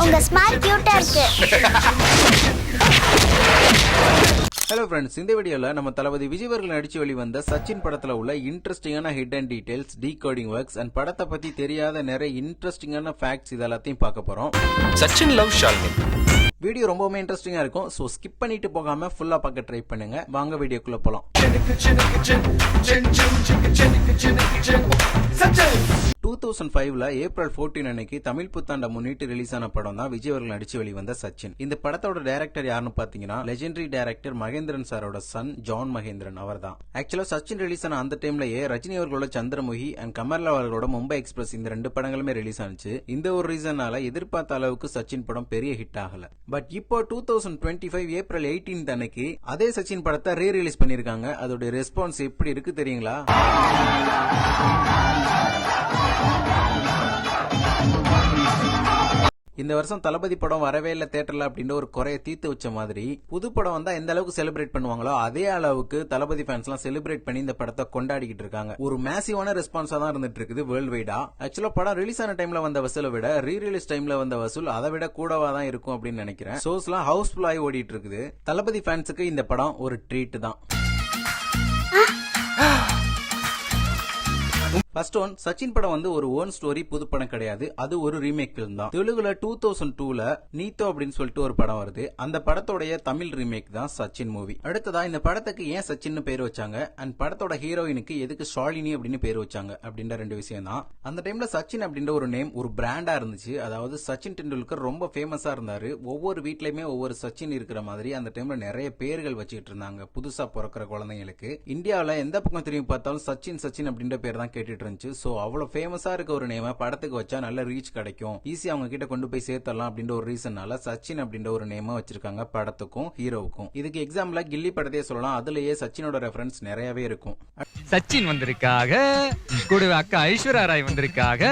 உங்க ஸ்மைல் கியூட்டா இருக்கு. ஹலோ ஃப்ரெண்ட்ஸ் இந்த வீடியோல நம்ம தளபதி விஜய் அவர்கள் நடிச்சு வெளிவந்த சச்சின் படத்துல உள்ள இன்ட்ரெஸ்டிங்கான hidden details decoding works and படத்தை பத்தி தெரியாத நிறைய இன்ட்ரெஸ்டிங்கான ஃபேக்ட்ஸ் இது எல்லாத்தையும் பார்க்க போறோம். சச்சின் லவ் ஷாலினி. வீடியோ ரொம்பவுமே இன்ட்ரெஸ்டிங்கா இருக்கும். ஸோ ஸ்கிப் பண்ணிட்டு போகாம ஃபுல்லா பார்க்க ட்ரை பண்ணுங்க. வாங்க வீடியோக்குள்ள போலாம். டூ தௌசண்ட் ஃபைவ்ல ஏப்ரல் 14 அன்னைக்கு தமிழ் புத்தாண்டை முன்னிட்டு ரிலீஸ் ஆன படம் தான் விஜய் அவர்கள் நடிச்சு வெளிவந்த சச்சின். இந்த படத்தோட டைரக்டர் யாருன்னு பாத்தீங்கன்னா லெஜெண்டரி டைரக்டர் மகேந்திரன் சாரோட சன் ஜான் மகேந்திரன் அவர் தான் ஆக்சுவலா சச்சின் ரிலீஸ் ஆன அந்த டைம்லயே ரஜினி அவர்களோட சந்திரமுகி அண்ட் கமர்லா அவர்களோட மும்பை எக்ஸ்பிரஸ் இந்த ரெண்டு படங்களுமே ரிலீஸ் ஆனிச்சு. இந்த ஒரு ரீசனால எதிர்பார்த்த அளவுக்கு சச்சின் படம் பெரிய ஹிட் ஆகல. பட் இப்போ two thousand twenty five April eighteen அன்னைக்கு அதே சச்சின் படத்தை ரீ ரிலீஸ் பண்ணிருக்காங்க. அதோட ரெஸ்பான்ஸ் எப்படி இருக்கு தெரியுங்களா? இந்த வருஷம் தளபதி படம் வரவே இல்ல தேட்டர்ல அப்படின்ற ஒரு குறைய தீர்த்து வச்ச மாதிரி புது படம் வந்தா எந்த அளவுக்கு செலிப்ரேட் பண்ணுவாங்களோ அதே அளவுக்கு தளபதி ஃபேன்ஸ் எல்லாம் செலிப்ரேட் பண்ணி இந்த படத்தை கொண்டாடிக்கிட்டு இருக்காங்க. ஒரு மேசிவான ரெஸ்பான்ஸா தான் இருந்துட்டு இருக்குது வேர்ல்டு வைடா ஆக்சுவலா படம் ரிலீஸ் ஆன டைம்ல வந்த வசூலை விட ரீ ரிலீஸ் டைம்ல வந்த வசூல் அதை விட கூடவா தான் இருக்கும் அப்படின்னு நினைக்கிறேன். ஷோஸ் எல்லாம் ஹவுஸ்ஃபுல் ஆகி ஓடிட்டு இருக்குது. தளபதி ஃபேன்ஸுக்கு இந்த படம் ஒரு ட்ரீட் தான். ஃபர்ஸ்ட் ஒன் சச்சின் படம் வந்து ஒரு ஓன் ஸ்டோரி புது படம் கிடையாது. அது ஒரு ரீமேக் ஃபிலிம் தான். தெலுங்குல டூ தௌசண்ட் டூல நீத்தோ அப்படின்னு சொல்லிட்டு ஒரு படம் வருது. அந்த படத்தோடைய தமிழ் ரீமேக் தான் சச்சின் மூவி அடுத்ததா இந்த படத்துக்கு ஏன் சச்சின் பேர் வச்சாங்க? அண்ட் படத்தோட ஹீரோயினுக்கு எதுக்கு ஷாலினி அப்படின்னு பேர் வச்சாங்க? அப்படின்ற ரெண்டு விஷயம் தான். அந்த டைம்ல சச்சின் அப்படின்ற ஒரு நேம் ஒரு பிராண்டா இருந்துச்சு. அதாவது சச்சின் டெண்டுல்கர் ரொம்ப ஃபேமஸா இருந்தாரு. ஒவ்வொரு வீட்லயுமே ஒவ்வொரு சச்சின் இருக்கிற மாதிரி அந்த டைம்ல நிறைய பேர்கள் வச்சுக்கிட்டு இருந்தாங்க. புதுசா பிறக்கிற குழந்தைங்களுக்கு. இந்தியாவில் எந்த பக்கம் திரும்பி பார்த்தாலும் சச்சின் சச்சின் அப்படின்ற பேர் தான் கேட்டுட்டு இருந்துச்சு. சோ அவ்வளவு ஃபேமஸா இருக்க ஒரு நேம படத்துக்கு வச்சா நல்ல ரீச் கிடைக்கும். ஈஸியா அவங்க கிட்ட கொண்டு போய் சேர்த்தலாம் அப்படின்ற ஒரு ரீசன்னால சச்சின் அப்படின்ற ஒரு நேம வச்சிருக்காங்க படத்துக்கும் ஹீரோவுக்கும் இதுக்கு எக்ஸாம்பிளா கில்லி படத்தையே சொல்லலாம். அதுலயே சச்சினோட ரெஃபரன்ஸ் நிறையவே இருக்கும். சச்சின் வந்திருக்காக கூடவே அக்கா ஐஸ்வர்யா ராய் வந்திருக்காக.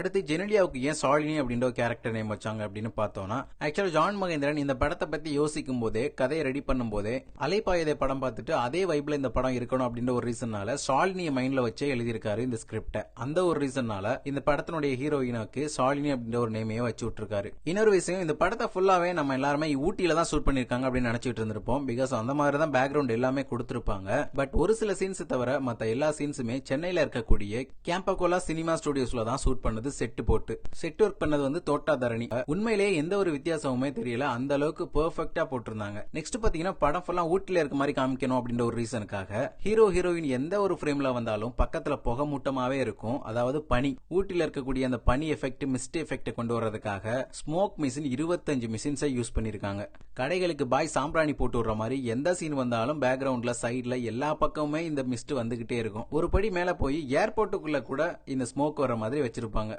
அடுத்து ஜெனலியாவுக்கு ஏன் சாலினி அப்படின்ற ஒரு கேரக்டர் நேம் வச்சாங்க அப்படின்னு பார்த்தோம்னா ஆக்சுவலா ஜான் மகேந்திரன் இந்த படத்தை பத்தி யோசிக்கும் போதே கதையை ரெடி பண்ணும் போதே அலைப்பாயதை படம் பார்த்துட்டு அதே வைப்ல இந்த படம் இருக்கணும் அப்படின்ற ஒரு ரீசன்னால ஷாலினியை மைண்ட்ல வச்சே எழுதியிருக்காரு இந்த ஸ்கிரிப்ட அந்த ஒரு ரீசன்னால இந்த படத்தினுடைய ஹீரோயினாக்கு சாலினி அப்படின்ற ஒரு நேமையே வச்சு விட்டுருக்காரு. இன்னொரு விஷயம் இந்த படத்தை ஃபுல்லாவே நம்ம எல்லாருமே ஊட்டியில தான் ஷூட் பண்ணிருக்காங்க அப்படின்னு நினைச்சிட்டு இருந்திருப்போம். பிகாஸ் அந்த மாதிரி தான் பேக்ரவுண்ட் எல்லாமே கொடுத்திருப்பாங்க. பட் ஒரு சில சீன்ஸ் தவிர மத்த எல்லா சீன்ஸுமே சென்னையில இருக்கக்கூடிய கேம்பகோலா சினிமா ஸ்டுடியோஸ்ல தான் ஷூட் பண்ணது செட்டு போட்டு. செட் ஒர்க் பண்ணது வந்து தோட்டா தரணி உண்மையிலேயே எந்த ஒரு வித்தியாசமுமே தெரியல. அந்த அளவுக்கு பெர்ஃபெக்டா போட்டிருந்தாங்க. நெக்ஸ்ட் பாத்தீங்கன்னா படம் ஃபுல்லா ஊட்டில இருக்க மாதிரி காமிக்கணும் அப்படின்ற ஒரு ரீசனுக்காக ஹீரோ ஹீரோயின் எந்த ஒரு ஃப்ரேம்ல வந்தாலும் பக்கத்துல புகை மூட்டமாவே இருக்கும். அதாவது பனி ஊட்டில இருக்கக்கூடிய அந்த பனி எஃபெக்ட் மிஸ்ட் எஃபெக்ட் கொண்டு வர்றதுக்காக ஸ்மோக் மிஷின் இருபத்தஞ்சு மிஷின்ஸை யூஸ் பண்ணிருக்காங்க. கடைகளுக்கு பாய் சாம்பிராணி போட்டு விடுற மாதிரி எந்த சீன் வந்தாலும் பேக்ரவுண்ட்ல சைடுல எல்லா பக்கமுமே இந்த மிஸ்ட் வந்துகிட்டே இருக்கும். ஒரு படி மேல போய் ஏர்போர்ட்டுக்குள்ள கூட இந்த ஸ்மோக் வர மாதிரி வச்சிருப்பாங்க.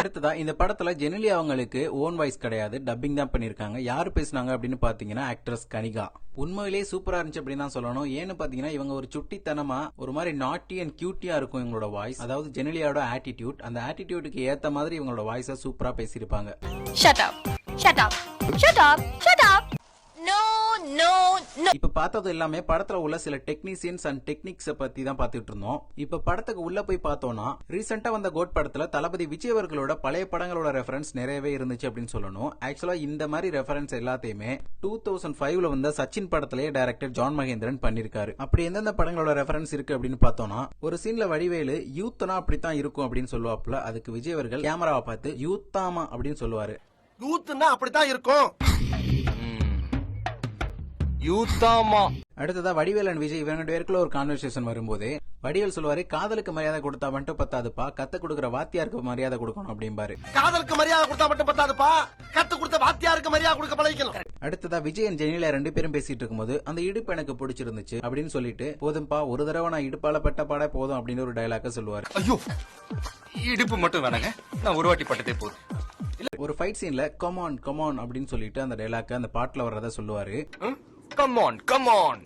அடுத்ததா இந்த படத்துல ஜெனிலி அவங்களுக்கு ஓன் வாய்ஸ் கிடையாது. டப்பிங் தான் பண்ணிருக்காங்க. யாரு பேசுனாங்க அப்படின்னு பாத்தீங்கன்னா ஆக்ட்ரஸ் கனிகா. உண்மையிலேயே சூப்பரா இருந்துச்சு அப்படின்னு தான் சொல்லணும். ஏன்னு பாத்தீங்கன்னா இவங்க ஒரு சுட்டித்தனமா ஒரு மாதிரி நாட்டி அண்ட் கியூட்டியா இருக்கும் இவங்களோட வாய்ஸ் அதாவது ஜெனலியாவோட ஆட்டிடியூட் அந்த ஆட்டிடியூடுக்கு ஏத்த மாதிரி இவங்களோட வாய்ஸா சூப்பரா பேசியிருப்பாங்க. நோ நோ இப்ப பார்த்தது எல்லாமே படத்துல உள்ள சில டெக்னீசியன்ஸ் அண்ட் டெக்னிக்ஸ் பத்தி தான் பார்த்துட்டு இருந்தோம். இப்ப படத்துக்கு உள்ள போய் பார்த்தோம்னா ரீசெண்டா வந்த கோட் படத்துல தளபதி விஜய் அவர்களோட பழைய படங்களோட ரெஃபரன்ஸ் நிறையவே இருந்துச்சு அப்படின்னு சொல்லணும். ஆக்சுவலா இந்த மாதிரி ரெஃபரன்ஸ் எல்லாத்தையுமே டூ தௌசண்ட் ஃபைவ்ல வந்த சச்சின் படத்திலேயே டைரக்டர் ஜான் மகேந்திரன் பண்ணிருக்காரு. அப்படி எந்தெந்த படங்களோட ரெஃபரன்ஸ் இருக்கு அப்படின்னு பார்த்தோம்னா ஒரு சீன்ல வடிவேலு யூத்னா அப்படித்தான் இருக்கும் அப்படின்னு சொல்லுவாப்புல அதுக்கு விஜய் அவர்கள் கேமராவை பார்த்து யூத்தாமா அப்படின்னு சொல்லுவாரு. யூத்னா அப்படித்தான் இருக்கும். யூத்தாமா. அடுத்ததா வடிவேல் அண்ட் விஜய் இவங்க ரெண்டு பேருக்குள்ள ஒரு கான்வர்சேஷன் வரும்போது வடிவேல் சொல்லுவாரு காதலுக்கு மரியாதை கொடுத்தா மட்டும் பத்தாதுப்பா கத்து கொடுக்குற வாத்தியாருக்கு மரியாதை கொடுக்கணும் அப்படிம்பாரு. காதலுக்கு மரியாதை கொடுத்தா மட்டும் பத்தாதுப்பா கத்து கொடுத்த வாத்தியாருக்கு மரியாதை கொடுக்க பழகிக்கணும். அடுத்ததா விஜய் அண்ட் ஜெனிலா ரெண்டு பேரும் பேசிட்டு இருக்கும்போது அந்த இடுப்பு எனக்கு பிடிச்சிருந்துச்சு அப்படின்னு சொல்லிட்டு போதும்பா ஒரு தடவை நான் இடுப்பால பட்ட பாட போதும் அப்படின்னு ஒரு டைலாக சொல்லுவாரு. ஐயோ இடுப்பு மட்டும் வேணாங்க நான் ஒரு வாட்டி பட்டதே போதும். ஒரு ஃபைட் சீன்ல கமான் கமான் அப்படின்னு சொல்லிட்டு அந்த டைலாக் அந்த பாட்டுல வர்றத சொல்லுவாரு. கம் ஆன் கம் ஆன்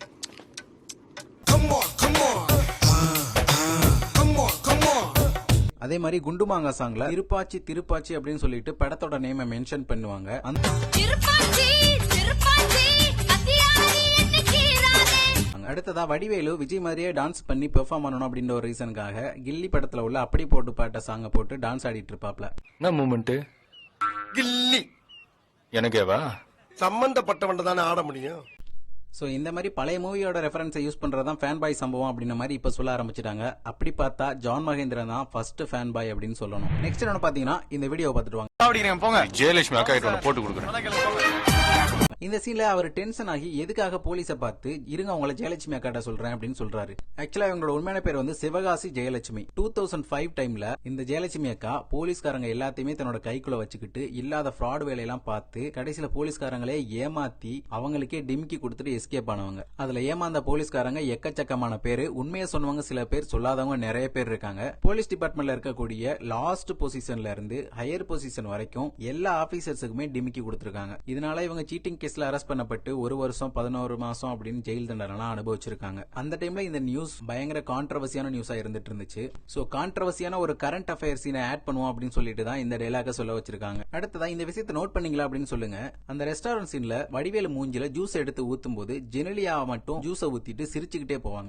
அதே மாதிரி குண்டுமாங்கா சாங்ல திருப்பாச்சி திருப்பாச்சி அப்படின்னு சொல்லிட்டு படத்தோட நேமை மென்ஷன் பண்ணுவாங்க. அடுத்ததா வடிவேலு விஜய் மாதிரியே டான்ஸ் பண்ணி பெர்ஃபார்ம் பண்ணணும் அப்படின்ற ஒரு ரீசனுக்காக கில்லி படத்துல உள்ள அப்படி போட்டு பாட்ட சாங்கை போட்டு டான்ஸ் ஆடிட்டு இருப்பாப்ல. என்ன மூமெண்ட் கில்லி. எனக்கேவா? சம்பந்தப்பட்டவன் தானே ஆட முடியும். சோ இந்த மாதிரி பழைய மூவியோட ரெஃபரன்ஸை யூஸ் பண்றதுதான் ஃபேன் பாய் சம்பவம் அப்படின்ற மாதிரி இப்ப சொல்ல ஆரம்பிச்சிட்டாங்க. அப்படி பார்த்தா ஜான் மகேந்திரன் தான் ஃபர்ஸ்ட் ஃபேன் பாய் அப்படின்னு சொல்லணும். நெக்ஸ்ட் என்ன பாத்தீங்கன்னா இந்த வீடியோ பார்த்துட்டு வாங்க. போங்க. ஜெயலட்சுமி அக்கா போட்டு கொடுக்குறேன். இந்த சீன்ல அவர் டென்ஷன் ஆகி எதுக்காக போலீஸை பார்த்து இருங்க உங்களை ஜெயலட்சுமி அக்காட்ட சொல்றேன் அப்படின்னு சொல்றாரு. ஆக்சுவலா இவங்களோட உண்மையான பேர் வந்து Sivakasi Jayalakshmi. Two thousand five டைம்ல இந்த ஜெயலட்சுமி அக்கா போலீஸ்காரங்க எல்லாத்தையுமே தன்னோட கைக்குள்ள வச்சுக்கிட்டு இல்லாத ஃப்ராட் வேலையெல்லாம் பார்த்து கடைசியில போலீஸ்காரங்களே ஏமாத்தி அவங்களுக்கே டிமிக்கி கொடுத்துட்டு எஸ்கேப் ஆனவங்க. அதுல ஏமாந்த போலீஸ்காரங்க எக்கச்சக்கமான பேரு. உண்மையை சொன்னவங்க சில பேர் சொல்லாதவங்க நிறைய பேர் இருக்காங்க. போலீஸ் டிபார்ட்மெண்ட்ல இருக்கக்கூடிய லாஸ்ட் பொசிஷன்ல இருந்து ஹையர் பொசிஷன் வரைக்கும் எல்லா ஆபீசர்ஸுக்குமே டிமிக்கி கொடுத்துருக்காங்க. இதனால இவங்க சீட்டிங் கேஸ்ல அரெஸ்ட் பண்ணப்பட்டு ஒரு வருஷம் பதினோரு மாசம் அப்படின்னு ஜெயில் தண்டனைலாம் அனுபவிச்சிருக்காங்க அந்த டைம்ல இந்த நியூஸ் பயங்கர கான்ட்ரவர்சியான நியூஸா இருந்துட்டு இருந்துச்சு சோ கான்ட்ரவர்சியான ஒரு கரண்ட் அஃபேர் சீனை ஆட் பண்ணுவோம் அப்படின்னு சொல்லிட்டு தான் இந்த டைலாக சொல்ல வச்சிருக்காங்க அடுத்ததா இந்த விஷயத்தை நோட் பண்ணீங்களா அப்படின்னு சொல்லுங்க அந்த ரெஸ்டாரண்ட் சீன்ல வடிவேலு மூஞ்சில ஜூஸ் எடுத்து ஊத்தும் போது ஜெனலியா மட்டும் ஜூஸை ஊத்திட்டு சிரிச்சுக்கிட்டே போவாங்க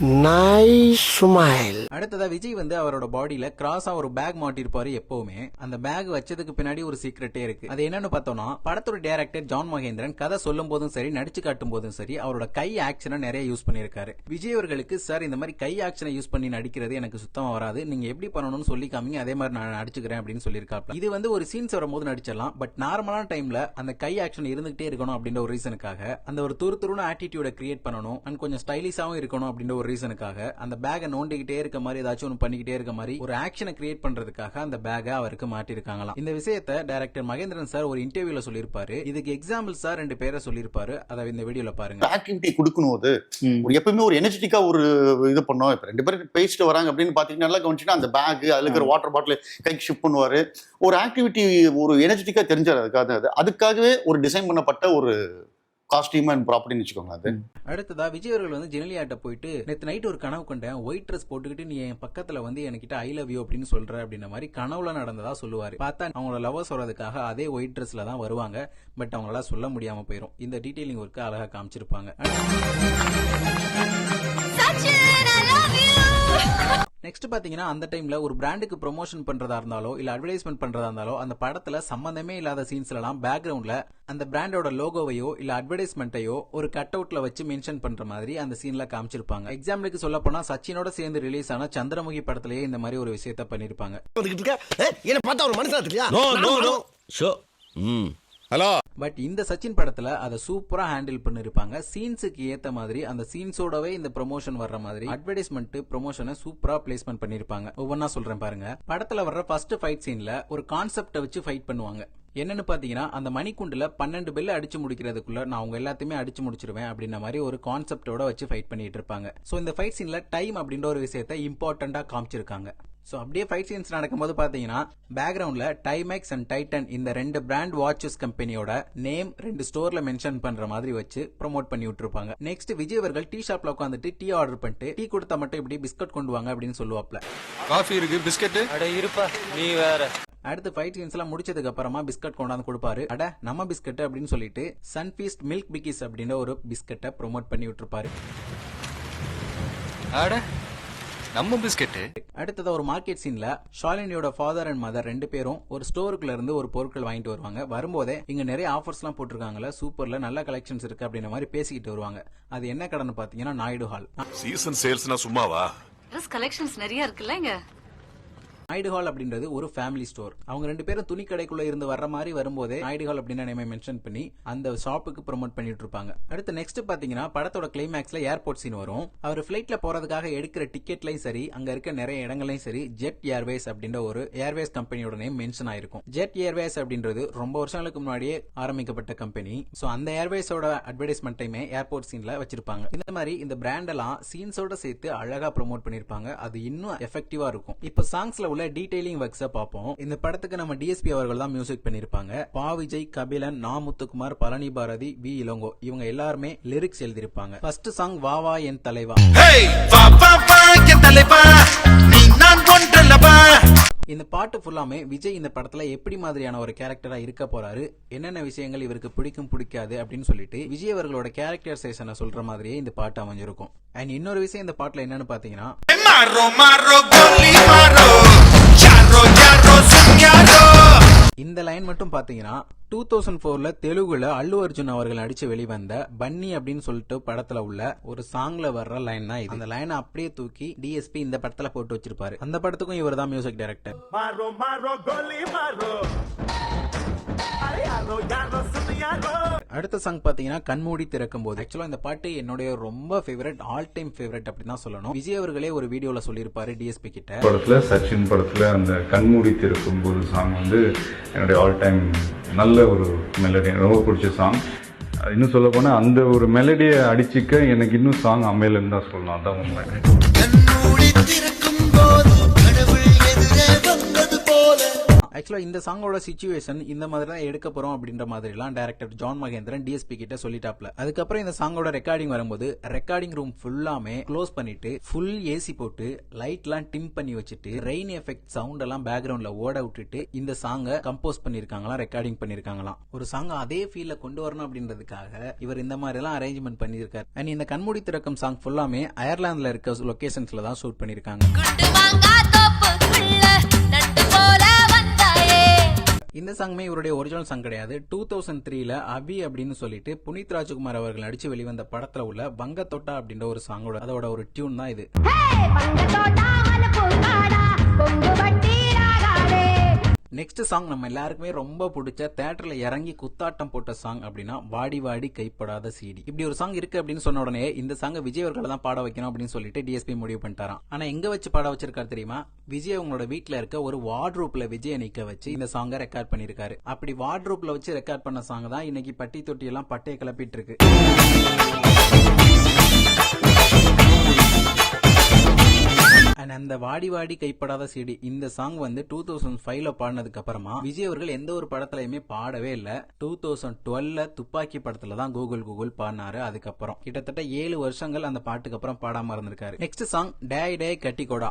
நைஸ் ஸ்மைல் அடுத்ததா விஜய் வந்து அவரோட பாடியில கிராஸா ஒரு பேக் மாட்டிருப்பாரு எப்பவுமே. அந்த பேக் வச்சதுக்கு பின்னாடி ஒரு சீக்ரெட்டே இருக்கு. அது என்னன்னு பார்த்தோம்னா படத்தோட டைரக்டர் ஜான் மகேந்திரன் கதை சொல்லும் போதும் சரி நடிச்சு காட்டும் போதும் சரி அவரோட கை ஆக்ஷனை நிறைய யூஸ் பண்ணிருக்காரு. விஜய் அவர்களுக்கு சார் இந்த மாதிரி கை ஆக்ஷனை யூஸ் பண்ணி நடிக்கிறது எனக்கு சுத்தமா வராது. நீங்க எப்படி பண்ணணும்னு சொல்லி காமிங்க. அதே மாதிரி நான் நடிச்சுக்கிறேன் அப்படின்னு சொல்லியிருக்காப்ல. இது வந்து ஒரு சீன்ஸ் வரும்போது நடிச்சிடலாம். பட் நார்மலான டைம்ல அந்த கை ஆக்ஷன் இருந்துகிட்டே இருக்கணும் அப்படின்ற ஒரு ரீசனுக்காக அந்த ஒரு துரு துருன்னு ஆட்டிடியூட கிரியேட் பண்ணணும். அண்ட் கொஞ்சம் ஸ்டைலிஷாவும் இருக்கணும் அப்படின்ற ஒரு ரீசனுக்காக அந்த பேக்கை நோண்டிக்கிட்டே இருக்க மாதிரி ஏதாச்சும் ஒன்று பண்ணிக்கிட்டே இருக்க மாதிரி ஒரு ஆக்ஷனை கிரியேட் பண்றதுக்காக அந்த பேக்கை அவருக்கு மாட்டிருக்காங்களாம். இந்த விஷயத்தை டைரக்டர் மகேந்திரன் சார் ஒரு இன்டர்வியூல சொல்லியிருப்பாரு. இதுக்கு எக்ஸாம்பிள் சார் ரெண்டு பேரை சொல்லியிருப்பாரு. அதை இந்த வீடியோல பாருங்க. ஆக்டிவிட்டி கொடுக்கணும் அது. ஒரு எப்பவுமே ஒரு எனர்ஜெட்டிக்கா ஒரு இது பண்ணோம். இப்ப ரெண்டு பேரும் பேசிட்டு வராங்க அப்படின்னு பாத்தீங்கன்னா நல்லா கவனிச்சுன்னா அந்த பேக் அதுல இருக்கிற வாட்டர் பாட்டில் கைக்கு ஷிஃப்ட் பண்ணுவாரு. ஒரு ஆக்டிவிட்டி ஒரு எனர்ஜெட்டிக்கா தெரிஞ்சாரு அதுக்காக. அது அதுக்காகவே ஒரு டிசைன் பண்ணப்பட்ட ஒரு காஸ்டியூம் அண்ட் ப்ராப்பர்ட்டின்னு வச்சுக்கோங்க அது. அடுத்ததா விஜய் அவர்கள் வந்து ஜெனலியாட்ட போயிட்டு நேற்று நைட் ஒரு கனவு கொண்டேன். ஒயிட் ட்ரெஸ் போட்டுக்கிட்டு நீ என் பக்கத்துல வந்து என்கிட்ட ஐ லவ் யூ அப்படின்னு சொல்ற அப்படின்ற மாதிரி கனவுல நடந்ததா சொல்லுவாரு. பார்த்தா அவங்களோட லவ்ஸ் சொல்றதுக்காக அதே ஒயிட் ட்ரெஸ்ல தான் வருவாங்க. பட் அவங்களால சொல்ல முடியாம போயிடும் இந்த டீட்டெயிலிங் ஒர்க்கு அழகா காமிச்சிருப்பாங்க. நெக்ஸ்ட் பாத்தீங்கன்னா அந்த டைம்ல ஒரு பிராண்டுக்கு ப்ரொமோஷன் பண்றதா இருந்தாலோ இல்ல அட்வர்டைஸ்மெண்ட் பண்றதா இருந்தாலோ அந்த படத்துல சம்பந்தமே இல்லாத சீன்ஸ்ல எல்லாம் பேக்ரவுண்ட்ல அந்த பிராண்டோட லோகோவையோ இல்ல அட்வர்டைஸ்மெண்ட்டையோ ஒரு கட் அவுட்ல வச்சு மென்ஷன் பண்ற மாதிரி அந்த சீன்ல காமிச்சிருப்பாங்க. எக்ஸாம்பிளுக்கு சொல்ல போனா சச்சினோட சேர்ந்து ரிலீஸ் ஆன சந்திரமுகி படத்திலேயே இந்த மாதிரி ஒரு விஷயத்த பண்ணிருப்பாங்க. ஹலோ. பட் இந்த சச்சின் படத்துல அதை சூப்பரா ஹேண்டில் பண்ணிருப்பாங்க. சீன்ஸுக்கு ஏத்த மாதிரி அந்த சீன்ஸோடவே இந்த ப்ரொமோஷன் வர்ற மாதிரி அட்வர்டைஸ்மெண்ட் ப்ரொமோஷனை சூப்பரா பிளேஸ்மெண்ட் பண்ணிருப்பாங்க. ஒவ்வொன்னா சொல்றேன் பாருங்க. படத்துல வர்ற ஃபர்ஸ்ட் ஃபைட் சீன்ல ஒரு கான்செப்டை வச்சு ஃபைட் பண்ணுவாங்க. என்னன்னு பாத்தீங்கன்னா அந்த மணிக்குண்டுல பன்னெண்டு பெல் அடிச்சு முடிக்கிறதுக்குள்ள நான் உங்க எல்லாத்தையுமே அடிச்சு முடிச்சிருவேன் அப்படின்ற மாதிரி ஒரு கான்செப்டோட வச்சு ஃபைட் பண்ணிட்டு இருப்பாங்க. சோ இந்த ஃபைட் சீன்ல டைம் அப்படின்ற ஒரு விஷயத்த இம்பார்ட்டண்டா காமிச்சிருக்காங்க. சோ அப்படியே ஃபைட் சீன்ஸ் நடக்கும்போது பாத்தீங்கன்னா பேக்ரவுண்ட்ல டைமேக்ஸ் அண்ட் டைட்டன் இந்த ரெண்டு பிராண்ட் வாட்சஸ் கம்பெனியோட நேம் ரெண்டு ஸ்டோர்ல மென்ஷன் பண்ற மாதிரி வச்சு ப்ரோமோட் பண்ணி விட்டுருப்பாங்க. நெக்ஸ்ட் விஜய் அவர்கள் டீ ஷாப்ல உட்காந்துட்டு டீ ஆர்டர் பண்ணிட்டு டீ கொடுத்தா மட்டும் இப்படி பிஸ்கட் கொண்டு வாங்க அப்படின்னு சொல்லுவாப்ல. காஃபி இருக்கு பிஸ்கட் அட இருப்பா நீ வேற. அடுத்து ஃபைட் சீன்ஸ் எல்லாம் முடிச்சதுக்கு அப்புறமா பிஸ்கட் கொண்டாந்து கொடுப்பாரு. அட நம்ம பிஸ்கட் அப்படின்னு சொல்லிட்டு சன்ஃபீஸ்ட் மில்க் பிக்கிஸ் அப்படின்ற ஒரு பிஸ்கட்டை ப்ரோமோட் பண்ணி விட்டுருப்பாரு. அட நம்ம பிஸ்கட் அடுத்ததா ஒரு மார்க்கெட் சீன்ல ஷாலினியோட ஃபாதர் அண்ட் மதர் ரெண்டு பேரும் ஒரு ஸ்டோருக்குள்ள இருந்து ஒரு பொருட்கள் வாங்கிட்டு வருவாங்க. வரும்போதே இங்க நிறைய ஆஃபர்ஸ் எல்லாம் போட்டிருக்காங்கல்ல சூப்பர்ல நல்ல கலெக்ஷன்ஸ் இருக்கு அப்படின்ற மாதிரி பேசிக்கிட்டு வருவாங்க. அது என்ன கடைன்னு பாத்தீங்கன்னா நாயுடு ஹால் சீசன் சேல்ஸ்னா சும்மாவா? ட்ரெஸ் கலெக்ஷன்ஸ் நிறைய இருக்குல்ல இங்க ஹால் அப்படின்றது ஒரு ஃபேமிலி ஸ்டோர் அவங்க ரெண்டு பேரும் துணி கடைக்குள்ள இருந்து வர்ற மாதிரி வரும்போதே நாயுடு ஹால் அப்படின்னு நேமை மென்ஷன் பண்ணி அந்த ஷாப்புக்கு ப்ரொமோட் பண்ணிட்டு இருப்பாங்க. அடுத்து நெக்ஸ்ட் பாத்தீங்கன்னா படத்தோட கிளைமேக்ஸ்ல ஏர்போர்ட் சீன் வரும். அவர் ஃபிளைட்ல போறதுக்காக எடுக்கிற டிக்கெட்லயும் சரி அங்க இருக்க நிறைய இடங்களையும் சரி ஜெட் ஏர்வேஸ் அப்படின்ற ஒரு ஏர்வேஸ் கம்பெனியோட நேம் மென்ஷன் ஆயிருக்கும். ஜெட் ஏர்வேஸ் அப்படின்றது ரொம்ப வருஷங்களுக்கு முன்னாடியே ஆரம்பிக்கப்பட்ட கம்பெனி சோ அந்த ஏர்வேஸோட அட்வர்டைஸ்மெண்ட்டையுமே ஏர்போர்ட் சீன்ல வச்சிருப்பாங்க. இந்த மாதிரி இந்த பிராண்ட் எல்லாம் சீன்ஸோட சேர்த்து அழகா ப்ரொமோட் பண்ணிருப்பாங்க. அது இன்னும் எஃபெக்டிவா இருக்கும். இப்போ சாங்ஸ்ல உள்ள டீடைலிங் ஒர்க்ஸ பார்ப்போம். இந்த படத்துக்கு நம்ம டிஎஸ்பி அவர்கள் தான் மியூசிக் பண்ணிருப்பாங்க. பா விஜய் கபிலன் நா முத்துக்குமார் பழனி பாரதி வி இளங்கோ இவங்க எல்லாருமே லிரிக்ஸ் எழுதியிருப்பாங்க. ஃபர்ஸ்ட் சாங் வா வா என் தலைவா. இந்த பாட்டு ஃபுல்லாமே விஜய் இந்த படத்துல எப்படி மாதிரியான ஒரு கேரக்டரா இருக்க போறாரு என்னென்ன விஷயங்கள் இவருக்கு பிடிக்கும் பிடிக்காது அப்படின்னு சொல்லிட்டு விஜய் அவர்களோட கேரக்டர் சேஷனை சொல்ற மாதிரியே இந்த பாட்டு அமைஞ்சிருக்கும். அண்ட் இன்னொரு விஷயம் இந்த பாட்டுல என்னன்னு பாத்தீங்கன்னா இந்த லைன் மட்டும் பாத்தீங்கன்னா டூ தௌசண்ட் ஃபோர்ல தெலுங்குல அல்லு அர்ஜுன் அவர்கள் நடிச்சு வெளிவந்த பன்னி அப்படின்னு சொல்லிட்டு படத்துல உள்ள ஒரு சாங்ல வர்ற லைன் தான் இது. அந்த லைனை அப்படியே தூக்கி டிஎஸ்பி இந்த படத்துல போட்டு வச்சிருப்பாரு. அந்த படத்துக்கும் இவர் தான் மியூசிக் டைரக்டர் அடுத்த சாங் பாத்தீங்கன்னா கண்மூடி திறக்கும் போது ஆக்சுவலா இந்த பாட்டு என்னுடைய ரொம்ப ஃபேவரட் ஆல் டைம் ஃபேவரட் அப்படின்னு தான் சொல்லணும். விஜய் அவர்களே ஒரு வீடியோல சொல்லியிருப்பாரு டிஎஸ்பி கிட்ட. படத்துல சச்சின் படத்துல அந்த கண்மூடி திறக்கும் போது சாங் வந்து என்னுடைய ஆல் டைம் நல்ல ஒரு மெலடி எனக்கு ரொம்ப பிடிச்ச சாங் இன்னும் சொல்ல போனா அந்த ஒரு மெலடியை அடிச்சுக்க எனக்கு இன்னும் சாங் அமையலன்னு தான் சொல்லலாம் அதான் உண்மை. ஆக்சுவலாக இந்த சாங்கோட சுச்சுவேஷன் இந்த மாதிரி தான் எடுக்க போகிறோம் அப்படின்ற மாதிரிலாம் டேரக்டர் ஜான் மகேந்திரன் டிஎஸ்பி கிட்ட சொல்லிட்டாப்ல. அதுக்கப்புறம் இந்த சாங்கோட ரெக்கார்டிங் வரும்போது ரெக்கார்டிங் ரூம் ஃபுல்லாமே க்ளோஸ் பண்ணிட்டு ஃபுல் ஏசி போட்டு லைட்லாம் டிம் பண்ணி வச்சுட்டு ரெயின் எஃபெக்ட் சவுண்ட் எல்லாம் பேக்ரவுண்ட்ல ஓட விட்டுட்டு இந்த சாங்கை கம்போஸ் பண்ணிருக்காங்களாம் ரெக்கார்டிங் பண்ணிருக்காங்களாம். ஒரு சாங் அதே ஃபீல்ல கொண்டு வரணும் அப்படின்றதுக்காக இவர் இந்த மாதிரி எல்லாம் அரேஞ்ச்மெண்ட் பண்ணியிருக்காரு. அண்ட் இந்த கண்மூடி திறக்கும் சாங் ஃபுல்லாமே அயர்லாந்துல இருக்க லொகேஷன்ஸ்ல தான் ஷூட் பண்ணிருக்காங்க. இந்த சாங்மே இவருடைய ஒரிஜினல் சாங் கிடையாது. டூ தௌசண்ட் த்ரீல அபி அப்படின்னு சொல்லிட்டு புனித் ராஜ்குமார் அவர்கள் நடிச்சு வெளிவந்த படத்துல உள்ள வங்க தொட்டா அப்படின்ற ஒரு சாங்கோட அதோட ஒரு டியூன் தான் இது. நெக்ஸ்ட் சாங் நம்ம எல்லாருக்குமே ரொம்ப பிடிச்ச தேட்டரில் இறங்கி குத்தாட்டம் போட்ட சாங் அப்படின்னா வாடி வாடி கைப்படாத சீடி. இப்படி ஒரு சாங் இருக்கு அப்படின்னு சொன்ன உடனே இந்த சாங் விஜய் அவர்களை தான் பாட வைக்கணும் அப்படின்னு சொல்லிட்டு டிஎஸ்பி முடிவு பண்ணிட்டாராம். ஆனா எங்க வச்சு பாட வச்சிருக்காரு தெரியுமா? விஜய் அவங்களோட வீட்டில் இருக்க ஒரு வார்ட்ரூப்ல விஜய் நிக்க வச்சு இந்த சாங்கை ரெக்கார்ட் பண்ணிருக்காரு அப்படி வார்ட்ரூப்ல வச்சு ரெக்கார்ட் பண்ண சாங் தான் இன்னைக்கு பட்டி தொட்டி எல்லாம் பட்டையை கிளப்பிட்டு இருக்கு. அண்ட் அந்த வாடி வாடி கைப்படாத சிடி இந்த சாங் வந்து டூ தௌசண்ட் ஃபைவ்ல பாடினதுக்கு அப்புறமா விஜய் அவர்கள் எந்த ஒரு படத்துலயுமே பாடவே இல்ல. டூ தௌசண்ட் டுவெல்ல துப்பாக்கி படத்துல தான் கூகுள் கூகுள் பாடினாரு. அதுக்கப்புறம் கிட்டத்தட்ட ஏழு வருஷங்கள் அந்த பாட்டுக்கு அப்புறம் பாடாம இருந்திருக்காரு. நெக்ஸ்ட் சாங் டே டே கட்டிக்கோடா.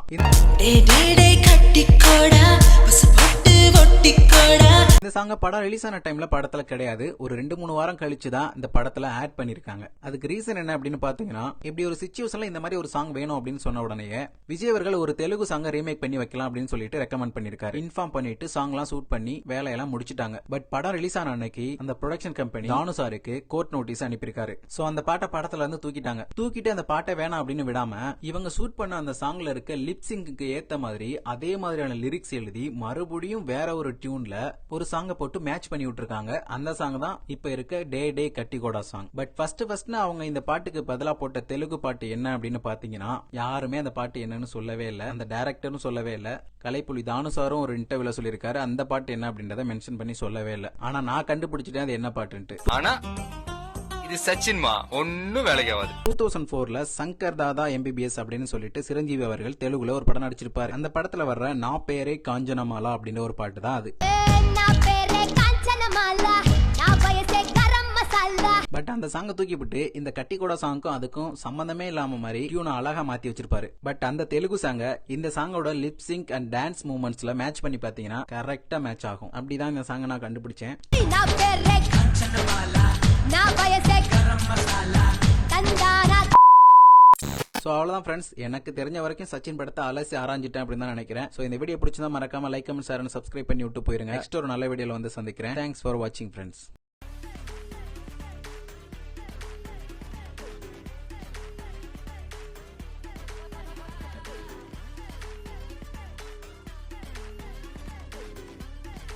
இந்த சாங்க படம் ரிலீஸ் ஆன டைம்ல படத்துல கிடையாது. ஒரு ரெண்டு மூணு வாரம் கழிச்சு தான் இந்த படத்துல ஆட் பண்ணிருக்காங்க. அதுக்கு ரீசன் என்ன அப்படின்னு பாத்தீங்கன்னா இப்படி ஒரு சுச்சுவேஷன்ல இந்த மாதிரி ஒரு சாங் வேணும் அப்படின்னு சொன்ன உடனே விஜய் அவர்கள் ஒரு தெலுங்கு சாங்க ரீமேக் பண்ணி வைக்கலாம் அப்படின்னு சொல்லிட்டு ரெக்கமெண்ட் பண்ணிருக்காரு. இன்ஃபார்ம் பண்ணிட்டு சாங்லாம் ஷூட் பண்ணி வேலையெல்லாம் முடிச்சிட்டாங்க. பட் படம் ரிலீஸ் ஆன அன்னைக்கு அந்த ப்ரொடக்ஷன் கம்பெனி தானு சாருக்கு கோர்ட் நோட்டீஸ் அனுப்பியிருக்காரு. சோ அந்த பாட்டை படத்துல இருந்து தூக்கிட்டாங்க. தூக்கிட்டு அந்த பாட்டை வேணாம் அப்படின்னு விடாம இவங்க ஷூட் பண்ண அந்த சாங்ல இருக்க லிப்சிங்க்கு ஏத்த மாதிரி அதே மாதிரியான லிரிக்ஸ் எழுதி மறுபடியும் வேற ஒரு டியூன்ல ஒரு சாங்கை போட்டு மேட்ச் பண்ணி விட்டுருக்காங்க. அந்த சாங் தான் இப்ப இருக்க டே டே கட்டிகோடா சாங் பட் ஃபர்ஸ்ட் ஃபர்ஸ்ட் அவங்க இந்த பாட்டுக்கு பதிலா போட்ட தெலுங்கு பாட்டு என்ன அப்படின்னு பாத்தீங்கன்னா யாருமே அந்த பாட்டு என்னன்னு சொல்லவே இல்லை. அந்த டைரக்டரும் சொல்லவே இல்லை. கலைப்புலி தானுசாரும் ஒரு இன்டர்வியூல சொல்லியிருக்காரு. அந்த பாட்டு என்ன அப்படின்றத மென்ஷன் பண்ணி சொல்லவே இல்லை. ஆனா நான் கண்டுபிடிச்சிட்டேன் அது என்ன பாட்டுன்ட்டு. ஆனா இது சச்சின்மா ஒன்னும் வேலைக்கு டூ தௌசண்ட் ஃபோர்ல சங்கர் தாதா எம்பிபிஎஸ் அப்படின்னு சொல்லிட்டு சிரஞ்சீவி அவர்கள் தெலுங்குல ஒரு படம் நடிச்சிருப்பாரு. அந்த படத்துல வர்ற நா பெயரே காஞ்சனமாலா அப்படின்ற ஒரு பாட்டு தான் அது. பட் அந்த சாங்கை தூக்கி தூக்கிவிட்டு இந்த கட்டி கூட சாங்க்கும் அதுக்கும் சம்பந்தமே இல்லாம மாதிரி டியூனை அழகா மாத்தி வச்சிருப்பாரு. பட் அந்த தெலுங்கு சாங்க இந்த சாங்கோட லிப் சிங்க் அண்ட் டான்ஸ் மூமெண்ட்ஸ்ல மேட்ச் பண்ணி பாத்தீங்கன்னா கரெக்டா மேட்ச் ஆகும். அப்படிதான் இந்த சாங்கை நான் கண்டுபிடிச்சேன். அவ்வளோதான் ஃப்ரெண்ட்ஸ் எனக்கு தெரிஞ்ச வரைக்கும் சச்சின் படத்தை அலசி ஆராய்ஞ்சிட்டேன் அப்படின்னு தான் நினைக்கிறேன். ஸோ இந்த வீடியோ பிடிச்சிருந்தா மறக்காம லைக் கமெண்ட் ஷேர் சப்ஸ்கிரைப் பண்ணி விட்டு போயிருங்க. நெக்ஸ்ட் ஒரு நல்ல வீடியோல வந்து சந்திக்கிறேன். தேங்க்ஸ் ஃபார் வாட்சிங் ஃப்ரெண்ட்ஸ்